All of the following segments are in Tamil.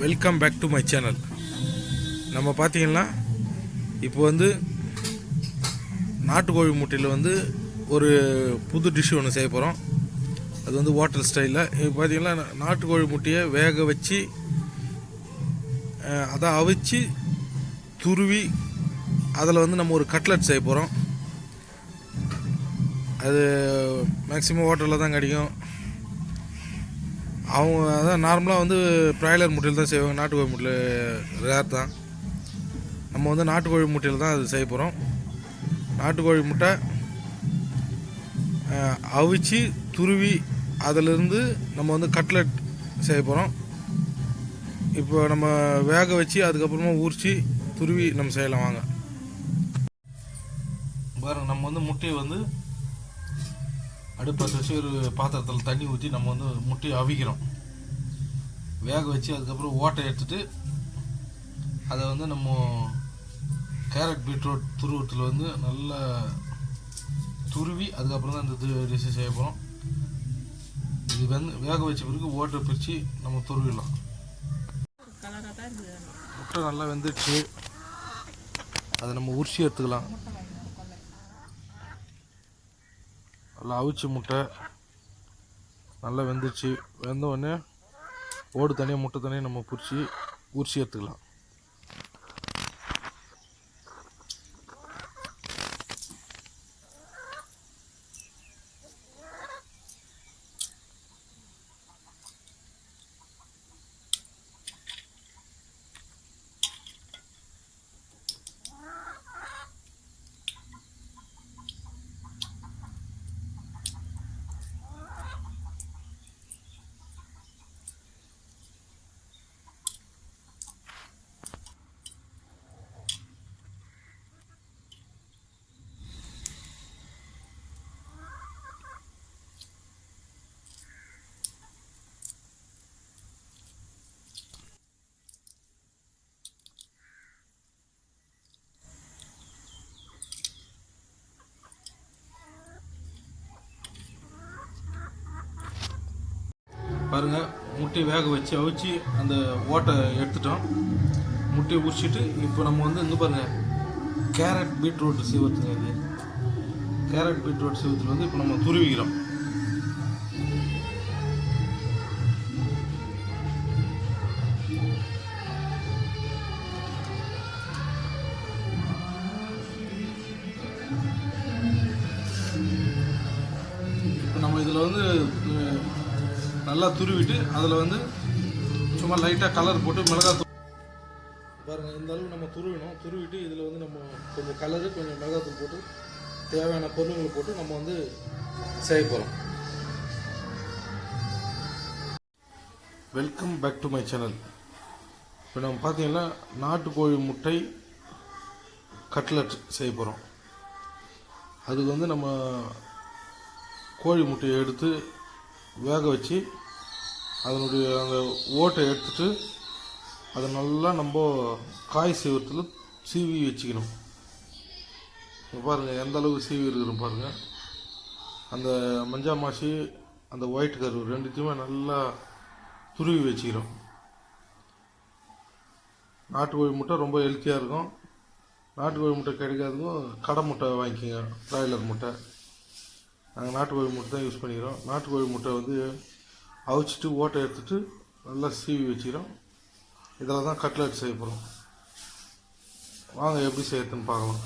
Welcome back to my channel நம்ம பார்த்தீங்கன்னா இப்போ வந்து நாட்டுக்கோழி முட்டையில் வந்து ஒரு புது டிஷ் ஒன்று செய்ய போகிறோம் அது வந்து ஹோட்டல் ஸ்டைலில் இப்போ பார்த்தீங்கன்னா நாட்டுக்கோழி முட்டையை வேக வச்சு அதை அவிச்சு துருவி அதில் வந்து நம்ம ஒரு கட்லட் செய்ய போகிறோம் அது மேக்ஸிமம் ஹோட்டலில் தான் கிடைக்கும். அவங்க அதான் நார்மலாக வந்து ப்ராய்லர் முட்டையில் தான் செய்வாங்க. நாட்டுக்கோழி முட்டையில் ரேர் தான். நம்ம வந்து நாட்டுக்கோழி முட்டையில் தான் அது செய்ய போகிறோம் நாட்டுக்கோழி முட்டை அவிச்சு துருவி அதிலிருந்து நம்ம வந்து கட்லெட் செய்ய போகிறோம் இப்போ நம்ம வேக வச்சு அதுக்கப்புறமா உரிச்சு துருவி நம்ம செய்யலாம் வாங்க. பாருங்க நம்ம வந்து முட்டையை வந்து அடுப்பத்தை வச்சு ஒரு பாத்திரத்தில் தண்ணி ஊற்றி நம்ம வந்து முட்டையை அவிக்கிறோம். வேக வச்சு அதுக்கப்புறம் ஓட்டை எடுத்துட்டு அதை வந்து நம்ம கேரட் பீட்ரூட் துருவத்தில் வந்து நல்லா துருவி அதுக்கப்புறம் தான் இந்த டிஷ்ஷை செய்ய போகிறோம் இது வந்து வேக வச்ச பிறகு ஓட்டை பிரித்து நம்ம துருவிடலாம். முட்டை நல்லா வெந்துடுச்சு. அதை நம்ம உரிச்சி எடுத்துக்கலாம். நல்லா அவிச்சு முட்டை. நல்லா வெந்துச்சு வெந்த உடனே ஓடு தனியாக முட்டை தனியாக நம்ம பிடிச்சி உரிச்சி எடுத்துக்கலாம். பாருங்கள் முட்டையை வேக வச்சு அவிச்சு அந்த ஓட்டை எடுத்துட்டோம். முட்டையை உரிச்சிட்டு இப்போ நம்ம வந்து இங்கே பாருங்கள் கேரட் பீட்ரூட் சீவத்துங்க இது. கேரட் பீட்ரூட் சீவத்தில் வந்து இப்போ நம்ம துருவிக்கிறோம். இப்போ நம்ம இதில் வந்து நல்லா துருவிட்டு அதில் வந்து சும்மா லைட்டாக கலர் போட்டு மிளகாத்தூள் பாருங்கள் இந்த அளவு நம்ம துருவினோம். துருவிட்டு இதில் வந்து நம்ம கொஞ்சம் கலரு கொஞ்சம் மிளகாத்தூள் போட்டு தேவையான பொருளுங்களை போட்டு நம்ம வந்து செய்ய போகிறோம் welcome back to my channel இப்போ நம்ம பார்த்தீங்கன்னா நாட்டுக்கோழி முட்டை கட்லட் செய்ய போகிறோம் அதுக்கு வந்து நம்ம கோழி முட்டையை எடுத்து வேக வச்சு அதனுடைய அந்த ஓட்டை எடுத்துட்டு அதை நல்லா நம்ம காய் சீவரத்தில் சீவி வச்சுக்கணும். பாருங்கள் எந்த அளவுக்கு சீவி இருக்கிறோம் பாருங்கள் அந்த மஞ்சா மாசி அந்த ஒயிட் கரு ரெண்டுத்தையுமே நல்லா துருவி வச்சுக்கிறோம் நாட்டுக்கோழி முட்டை ரொம்ப ஹெல்த்தியாக இருக்கும். நாட்டுக்கோழி முட்டை கிடைக்காதவங்க கடை முட்டை வாங்கிக்கோங்க ப்ராய்லர் முட்டை. நாங்கள் நாட்டுக்கோழி முட்டை தான் யூஸ் பண்ணிக்கிறோம். நாட்டுக்கோழி முட்டை வந்து அவிச்சிட்டு ஓட்டை எடுத்துகிட்டு நல்லா சீவி வச்சுக்கிறோம். இதில் தான் கட்லெட் செய்ய போகிறோம். வாங்க எப்படி செய்யறதுன்னு பார்க்கலாம்.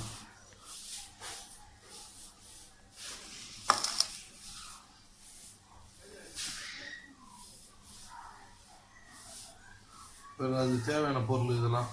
பிறகு அது தேவையான பொருள் இதெல்லாம்.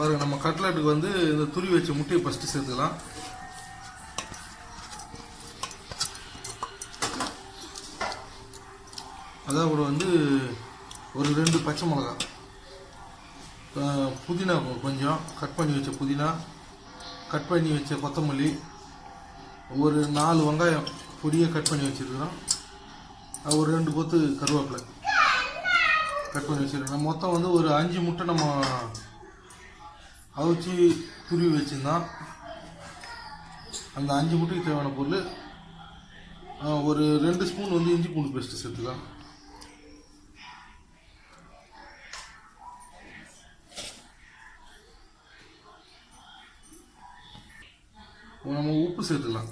பாருங்கள் நம்ம கட்லட்டுக்கு வந்து இந்த துரி வச்ச முட்டையை ஃபஸ்ட்டு சேர்த்துக்கலாம். அதாவது வந்து ஒரு ரெண்டு பச்சை மிளகா. புதினா கொஞ்சம் கட் பண்ணி வச்ச புதினா கட் பண்ணி வச்ச கொத்தமல்லி ஒரு நாலு வெங்காயம் பொடியை கட் பண்ணி வச்சுருக்கிறோம். ஒரு ரெண்டு கொத்து கருவேப்பிலை கட் பண்ணி வச்சுருக்கோம் மொத்தம் வந்து ஒரு அஞ்சு முட்டை நம்ம அவிச்சு துருவி வச்சுருந்தான் அந்த அஞ்சு முட்டைக்கு தேவையான பொருள் ஒரு ரெண்டு ஸ்பூன் வந்து இஞ்சி பூண்டு பேஸ்ட்டு சேர்த்துக்கலாம். நம்ம உப்பு சேர்த்துக்கலாம்.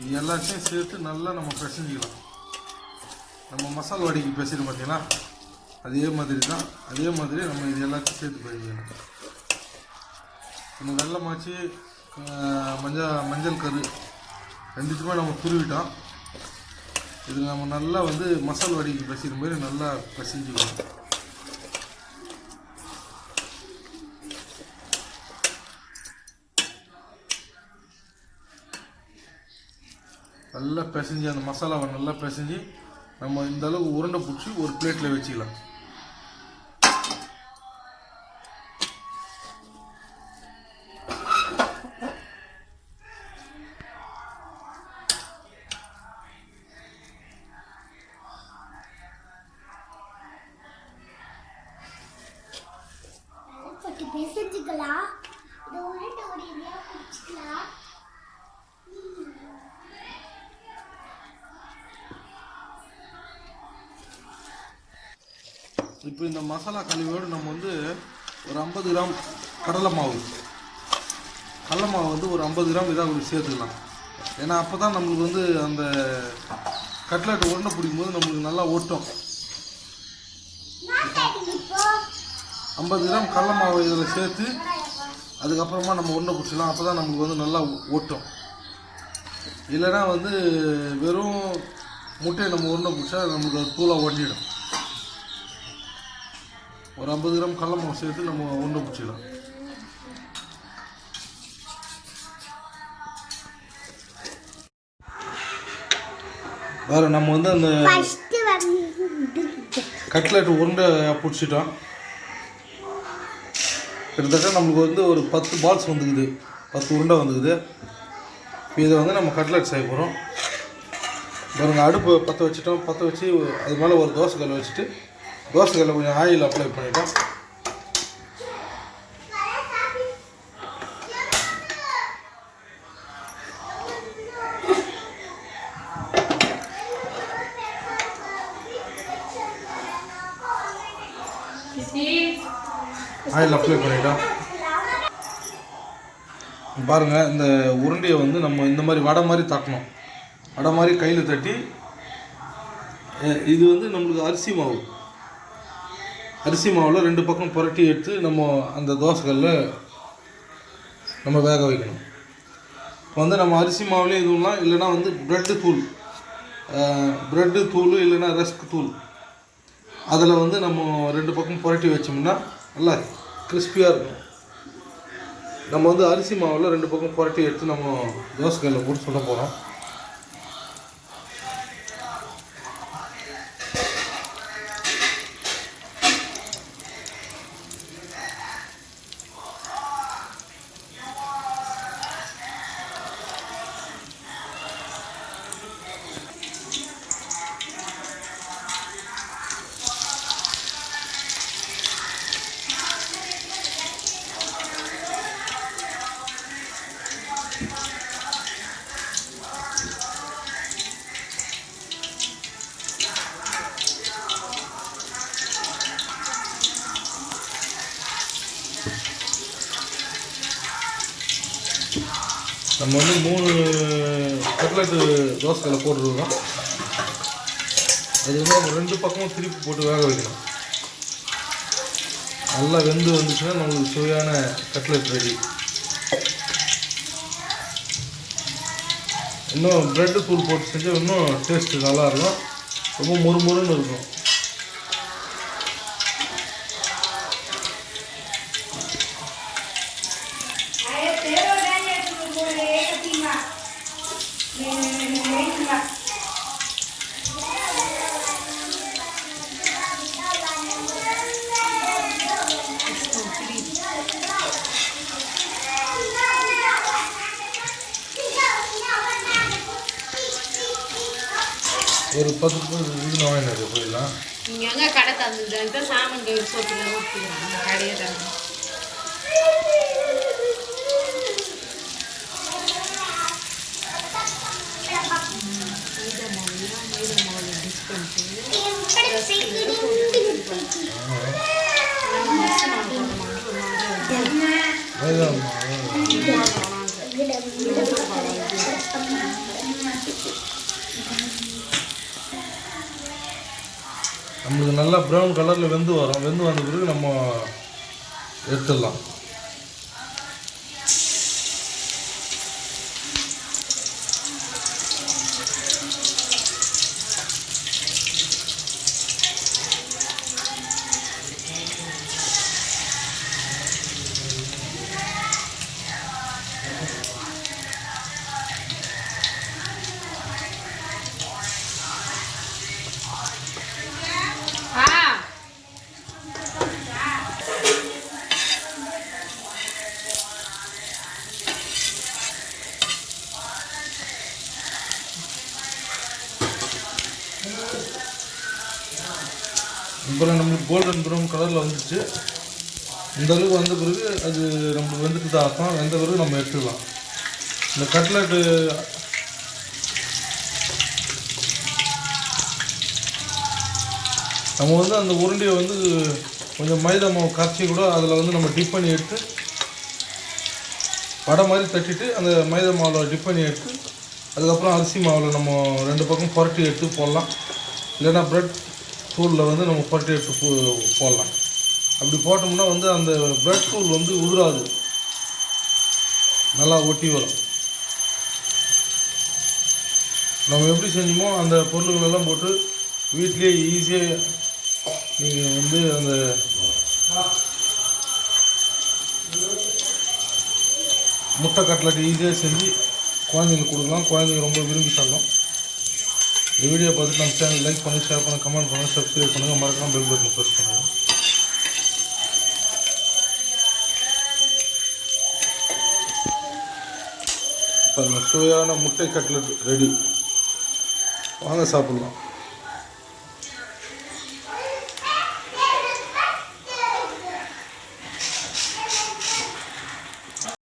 இது எல்லாத்தையும் சேர்த்து நல்லா நம்ம பிசைஞ்சிக்கலாம். நம்ம மசாலா வடைக்கு பேசிட்டு பார்த்தீங்கன்னா அதே மாதிரி தான் அதே மாதிரி நம்ம இது எல்லாத்தையும் சேர்த்து பிசைஞ்சிக்கலாம் நம்ம வெள்ளமாச்சு மஞ்சள் மஞ்சள் கரு ரெண்டுத்துக்குமே நம்ம துருவிட்டோம். இது நம்ம நல்லா வந்து மசால் வடிக்கு பசிக்கிற மாதிரி நல்லா பசிஞ்சுக்கணும் நல்லா பிசைஞ்சு அந்த மசாலாவை நல்லா பிசைஞ்சு நம்ம இந்த அளவுக்கு உருண்டை பிடிச்சி ஒரு பிளேட்டில் வச்சுக்கலாம் பட்டு பேசிச்சுக்கலாம் இந்த உருண்டை உடையா பிடிச்சிக்கலாம் இப்போ இந்த மசாலா கழுவியோடு நம்ம வந்து ஒரு ஐம்பது கிராம் கடலை மாவு. கடலை மாவு வந்து ஒரு ஐம்பது கிராம் இதாக ஒரு சேர்த்துக்கலாம். ஏன்னா அப்போ தான் நம்மளுக்கு வந்து அந்த கட்லெட் உருண்டை பிடிக்கும்போது நம்மளுக்கு நல்லா ஒட்டும் ஐம்பது கிராம் கடலை மாவு இதில் சேர்த்து அதுக்கப்புறமா நம்ம உருண்டை பிடிச்சிடலாம் அப்போ தான் நம்மளுக்கு வந்து நல்லா ஒட்டும் இல்லைன்னா வந்து வெறும் முட்டையை நம்ம உருண்டை பிடிச்சா நம்மளுக்கு அது தூளாக ஒட்டிடும் ஒரு ஐம்பது கிராம் கடலை மாவு சேர்த்து நம்ம உருண்டை பிடிச்சிக்கலாம். வேறு நம்ம வந்து அந்த கட்லெட் உருண்டை பிடிச்சிட்டோம். கிட்டத்தட்ட நம்மளுக்கு வந்து ஒரு பத்து பால்ஸ் வந்துக்குது. பத்து உருண்டை வந்துக்குது. இதை வந்து நம்ம கட்லெட் செய்ய போகிறோம் பாருங்க அடுப்பு பற்ற வச்சுட்டோம். பற்ற வச்சு அது மேலே ஒரு தோசைக்கல் வச்சுட்டு தோசைக்கல்ல கொஞ்சம் ஆயில் அப்ளை பண்ணிட்டோம். ஆயில் அப்ளை பண்ணிட்டோம். பாருங்கள் இந்த உருண்டையை வந்து நம்ம இந்த மாதிரி வடை மாதிரி தட்டணும் வடை மாதிரி கையில் தட்டி இது வந்து நம்மளுக்கு அரிசி மாவு. அரிசி மாவில் ரெண்டு பக்கம் புரட்டி எடுத்து நம்ம அந்த தோசைகளில் நம்ம வேக வைக்கணும். இப்போ வந்து நம்ம அரிசி மாவுலேயும் இதுலாம் இல்லைன்னா வந்து ப்ரெட்டு தூள். ப்ரெட்டு தூள் இல்லைன்னா ரஸ்க் தூள். அதில் வந்து நம்ம ரெண்டு பக்கம் புரட்டி வச்சோம்னா நல்லா கிறிஸ்பியாக இருக்கும். நம்ம வந்து அரிசி மாவில் ரெண்டு பக்கம் புரட்டி எடுத்து நம்ம தோசைகளில் போட்டு சொல்ல போகிறோம் நம்ம வந்து மூணு கட்லெட்டு தோசைக்கல்ல போட்டுருக்கோம். அது வந்து நம்ம ரெண்டு பக்கமும் திருப்பி போட்டு வேக வைக்கணும். நல்லா வெந்து வந்துச்சுன்னா நம்மளுக்கு சுவையான கட்லெட் ரெடி இன்னும் ப்ரெட்டு தூள் போட்டு செஞ்சால் இன்னும் டேஸ்ட்டு நல்லாயிருக்கும் ரொம்ப முறுமுறுன்னு இருக்கும். ஒரு பத்து ரூபாய் இது வாங்கினாரு போயிடலாம் இங்கே எங்கே கடை தந்துட்டு சாமன் கயிறு சோத்துல ஊற்றிக்கிறாங்க கடையை தந்து மைதா மாவுலாம் மைதா மாவு டிஸ்கவுண்ட் நம்மளுக்கு நல்லா ப்ரௌன் கலரில் வெந்து வரும். வெந்து வந்த பிறகு நம்ம எடுத்துடலாம். கோல்டன் ப்ரௌன் கலரில் வந்துச்சு. இந்த அளவுக்கு வந்த பிறகு அது நம்மளுக்கு வந்துட்டு தான் அர்த்தம் வெந்த பிறகு நம்ம எடுத்துக்கலாம். இந்த கட்லெட்டு நம்ம வந்து அந்த உருண்டையை வந்து கொஞ்சம் மைதா மாவு கரைச்சி கூட அதில் வந்து நம்ம டிப் பண்ணி எடுத்து வடை மாதிரி தட்டிட்டு அந்த மைதா மாவில் டிப் பண்ணி எடுத்து அதுக்கப்புறம் அரிசி மாவில் நம்ம ரெண்டு பக்கம் புரட்டி எடுத்து போடலாம். இல்லைன்னா ப்ரெட் தூளில் வந்து நம்ம புரட்டி எடுத்து போடலாம். அப்படி போட்டோம்னா வந்து அந்த பிரெட் தூள் வந்து உதிராது. நல்லா ஒட்டி வரும். நம்ம எப்படி செஞ்சோமோ அந்த பொருள்கள் எல்லாம் போட்டு வீட்டிலேயே ஈஸியாக நீங்கள் வந்து அந்த முட்டை கட்லட் ஈஸியாக செஞ்சு குழந்தைங்களுக்கு கொடுக்கலாம். குழந்தைங்க ரொம்ப விரும்பி சாப்பிடும். இந்த வீடியோ பார்த்துட்டு நம்ம சேனல் லைக் பண்ணி ஷேர் பண்ணி கமெண்ட் பண்ணுங்கள் சப்ஸ்கிரைப் பண்ணுங்கள் மறக்காம பெல் பட்டன் ப்ரெஸ் பண்ணுங்கள் இப்போ சுவையான முட்டை கட்லட் ரெடி வாங்க சாப்பிட்லாம்.